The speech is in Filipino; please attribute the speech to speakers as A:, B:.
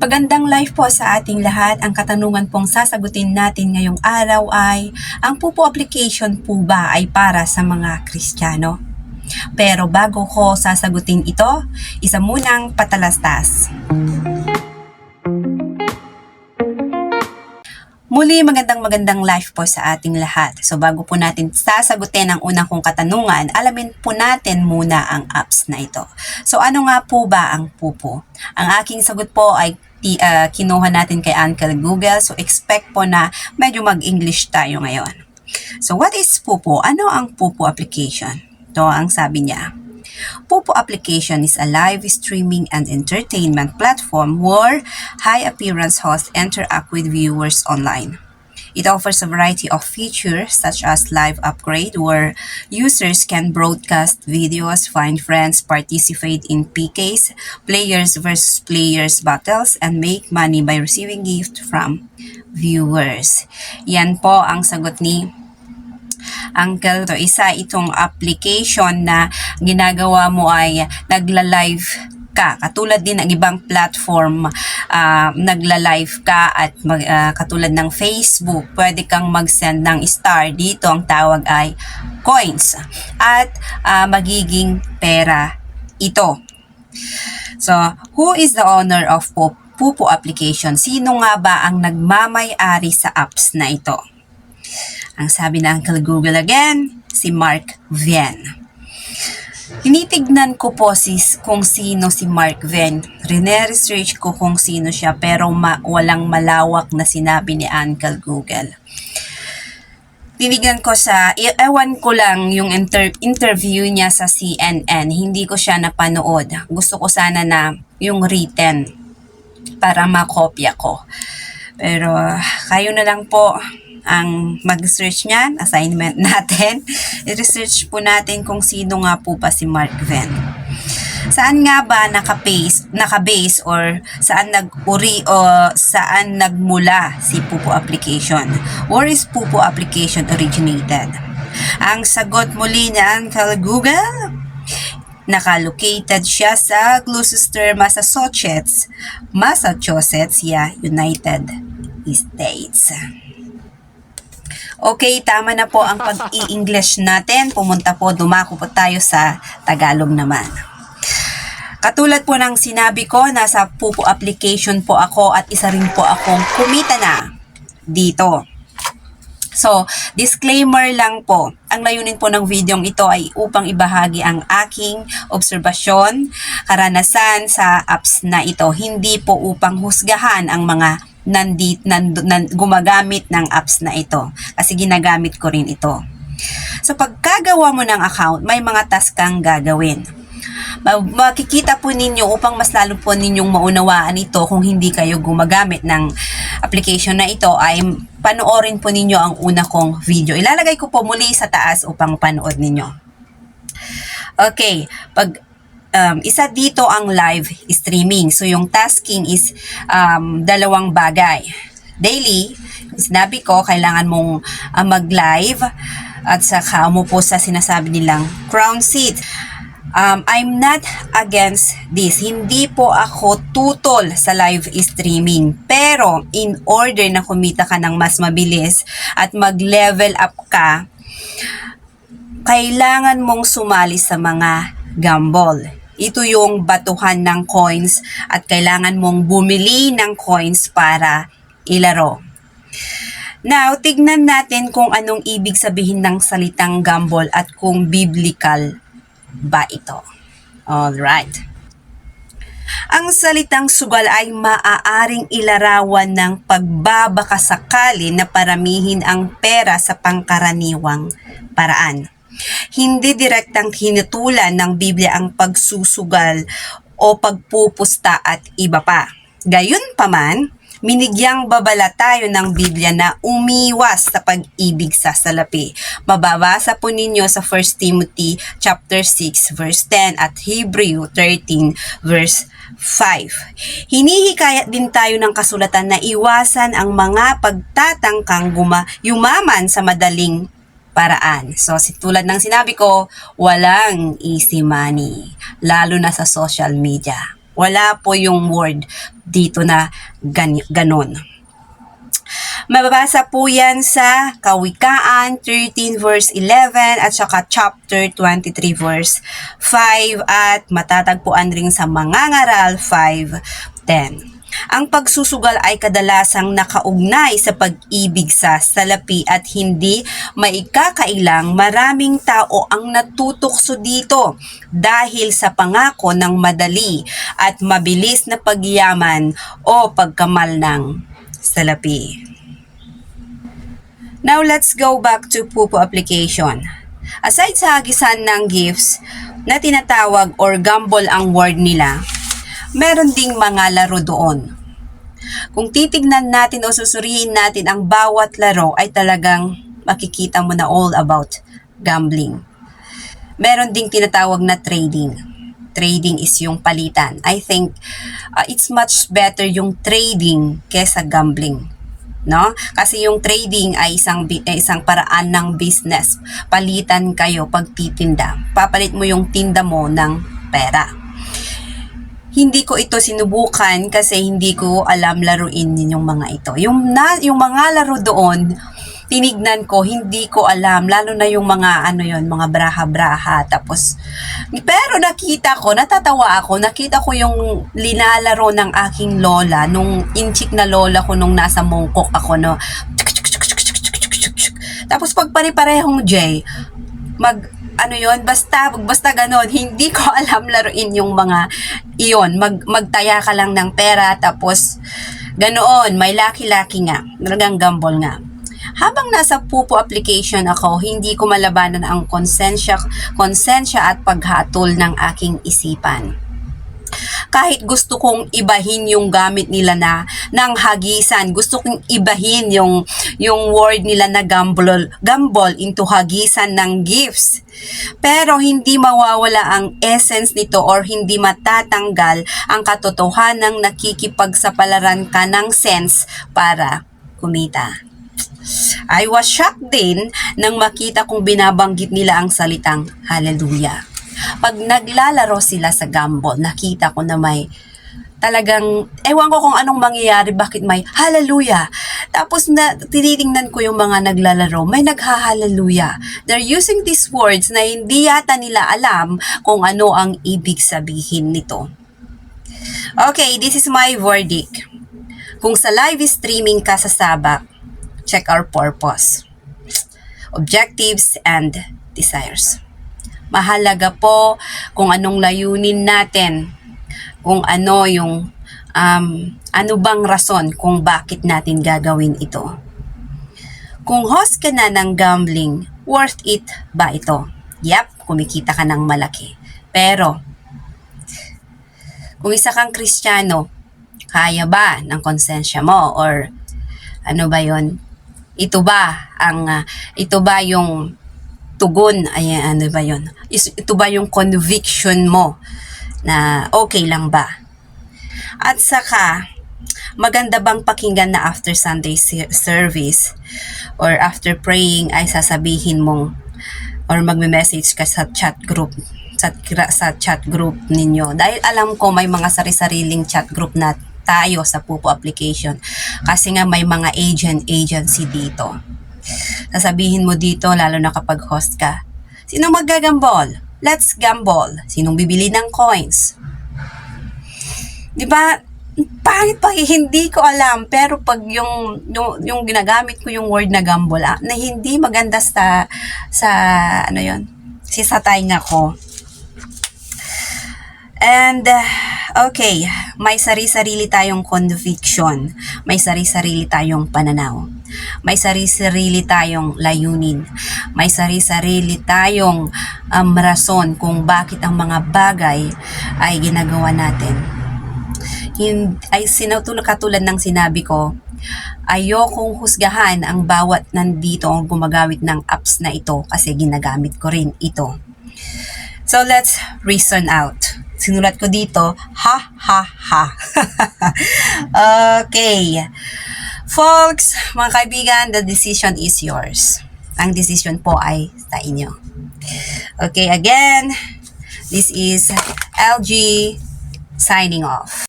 A: Pagandang life po sa ating lahat. Ang katanungan pong sasagutin natin ngayong araw ay, ang Pupo application po ba ay para sa mga Kristiyano? Pero bago ko sasagutin ito, isa munang patalastas. Muli, magandang magandang life po sa ating lahat. So bago po natin sasagutin ang unang kong katanungan, alamin po natin muna ang apps na ito. So ano nga po ba ang Pupo? Ang aking sagot po ay ah, kinuha natin kay Uncle Google. So expect po na medyo mag-English tayo ngayon. So what is Pupo? Ano ang Pupo application? Ito ang sabi niya. Popo application is a live streaming and entertainment platform where high appearance hosts interact with viewers online. It offers a variety of features such as live upgrade where users can broadcast videos, find friends, participate in PKs, players versus players battles, and make money by receiving gift from viewers. Yan po ang sagot ni Uncle to isa itong application na ginagawa mo ay nagla-live ka. Katulad din ng ibang platform, ah, nagla-live ka at mag, ah, katulad ng Facebook, pwede kang mag-send ng star. Dito ang tawag ay coins. At ah, magiging pera ito. So, who is the owner of Pupo, Pupo application? Sino nga ba ang nagmamay-ari sa apps na ito? Ang sabi ng Uncle Google again, si Mark Venn. Tinitignan ko po sis kung sino si Mark Venn. Rine-research ko kung sino siya pero ma- walang malawak na sinabi ni Uncle Google. Tinignan ko sa, e- ewan ko lang yung inter- interview niya sa CNN. Hindi ko siya napanood. Gusto ko sana na yung written para makopya ko. Pero kayo na lang po ang mag-search niyan, assignment natin. I-research po natin kung sino nga po ba si Mark Venn. Saan nga ba nakabase, nakabase or saan nag-uri o saan nagmula si Pupo application? Where is Pupo application originated? Ang sagot muli ni Uncle Google, Nakalocated siya sa Gloucester, Massachusetts, Massachusetts, yeah, United States. Okay, tama na po ang pag-i-English natin. Pumunta po, dumako po tayo sa Tagalog naman. Katulad po ng sinabi ko, nasa Pupo application po ako at isa rin po akong kumita na dito. So, disclaimer lang po. Ang layunin po ng video ito ay upang ibahagi ang aking obserbasyon, karanasan sa apps na ito. Hindi po upang husgahan ang mga nandit, nand, nan, gumagamit ng apps na ito. Kasi ginagamit ko rin ito. So, pagkagawa mo ng account, may mga task kang gagawin. Ma- makikita po ninyo upang mas lalo po ninyong maunawaan ito kung hindi kayo gumagamit ng application na ito ay panoorin po ninyo ang una kong video. Ilalagay ko po muli sa taas upang panood ninyo. Okay, pag um, isa dito ang live streaming. So yung tasking is um, dalawang bagay. Daily, sinabi ko, kailangan mong uh, mag-live at saka umupo sa sinasabi nilang crown seat. Um, I'm not against this. Hindi po ako tutol sa live streaming. Pero, in order na kumita ka ng mas mabilis at mag-level up ka, kailangan mong sumali sa mga gamble. Ito yung batuhan ng coins at kailangan mong bumili ng coins para ilaro. Now, tignan natin kung anong ibig sabihin ng salitang gamble at kung biblical ba ito. Alright. Ang salitang sugal ay maaaring ilarawan ng pagbabakasakali na paramihin ang pera sa pangkaraniwang paraan. Hindi direktang hinutulan ng Biblia ang pagsusugal o pagpupusta at iba pa. Gayunpaman, minigyang babala tayo ng Biblia na umiwas sa pag-ibig sa salapi. Mababasa po ninyo sa 1 Timothy chapter 6 verse 10 at Hebrew 13 verse 5. Hinihikayat din tayo ng kasulatan na iwasan ang mga pagtatangkang guma, yumaman sa madaling paraan. So, tulad ng sinabi ko, walang easy money, lalo na sa social media. Wala po yung word dito na gan- ganon. Mababasa po yan sa Kawikaan 13 verse 11 at saka chapter 23 verse 5 at matatagpuan rin sa Mangangaral 5.10. Ang pagsusugal ay kadalasang nakaugnay sa pag-ibig sa salapi at hindi maikakailang maraming tao ang natutukso dito dahil sa pangako ng madali at mabilis na pagyaman o pagkamal ng salapi. Now let's go back to pupo application. Aside sa hagisan ng gifts na tinatawag or gamble ang word nila, meron ding mga laro doon. Kung titignan natin o susurihin natin ang bawat laro ay talagang makikita mo na all about gambling. Meron ding tinatawag na trading. Trading is yung palitan. I think uh, it's much better yung trading kesa gambling no? Kasi yung trading ay isang eh, isang paraan ng business. Palitan kayo pagtitinda. Papalit mo yung tinda mo ng pera. Hindi ko ito sinubukan kasi hindi ko alam laruin yung mga ito. Yung na, yung mga laro doon, tinignan ko, hindi ko alam, lalo na yung mga ano yon, mga braha-braha. Tapos pero nakita ko, natatawa ako, nakita ko yung linalaro ng aking lola, nung inchik na lola ko nung nasa Mongkok ako, no. Tapos pag pare-parehong J, mag ano yon basta basta ganon hindi ko alam laruin yung mga iyon mag magtaya ka lang ng pera tapos ganoon may laki-laki nga talagang gamble nga habang nasa pupo application ako, hindi ko malabanan ang konsensya, konsensya at paghatol ng aking isipan. Kahit gusto kong ibahin yung gamit nila na ng hagisan, gusto kong ibahin yung yung word nila na gamble, gamble into hagisan ng gifts. Pero hindi mawawala ang essence nito or hindi matatanggal ang katotohanan ng nakikipagsapalaran ka ng sense para kumita. I was shocked din nang makita kong binabanggit nila ang salitang hallelujah. Pag naglalaro sila sa gamble, nakita ko na may talagang, ewan ko kung anong mangyayari, bakit may hallelujah. Tapos na, tinitingnan ko yung mga naglalaro, may nagha-hallelujah. They're using these words na hindi yata nila alam kung ano ang ibig sabihin nito. Okay, this is my verdict. Kung sa live streaming ka sa Sabak, check our purpose, objectives, and desires. Mahalaga po kung anong layunin natin, kung ano yung um, ano bang rason kung bakit natin gagawin ito. Kung host ka na ng gambling, worth it ba ito? Yep, kumikita ka ng malaki. Pero, kung isa kang kristyano, kaya ba ng konsensya mo? Or, ano ba yon ito ba ang uh, ito ba yung tugon ay ano ba yon Is, ito ba yung conviction mo na okay lang ba at saka maganda bang pakinggan na after Sunday service or after praying ay sasabihin mong or magme-message ka sa chat group sa, sa chat group ninyo dahil alam ko may mga sari-sariling chat group na tayo sa Pupo application. Kasi nga may mga agent agency dito. Sasabihin mo dito, lalo na kapag host ka, sino magagambol? Let's gamble. Sinong bibili ng coins? Di ba? Pangit pa, hindi ko alam. Pero pag yung, yung, yung ginagamit ko yung word na gamble, ah, na hindi maganda sa, sa, ano yon si satay nga ko. And, uh, okay, may sari-sarili tayong conviction. May sari-sarili tayong pananaw. May sari-sarili tayong layunin. May sari-sarili tayong um, rason kung bakit ang mga bagay ay ginagawa natin. Hin- ay sinatulad katulad ng sinabi ko, ayokong husgahan ang bawat nandito ang gumagawit ng apps na ito kasi ginagamit ko rin ito. So let's reason out sinulat ko dito, ha, ha, ha. okay. Folks, mga kaibigan, the decision is yours. Ang decision po ay sa inyo. Okay, again, this is LG signing off.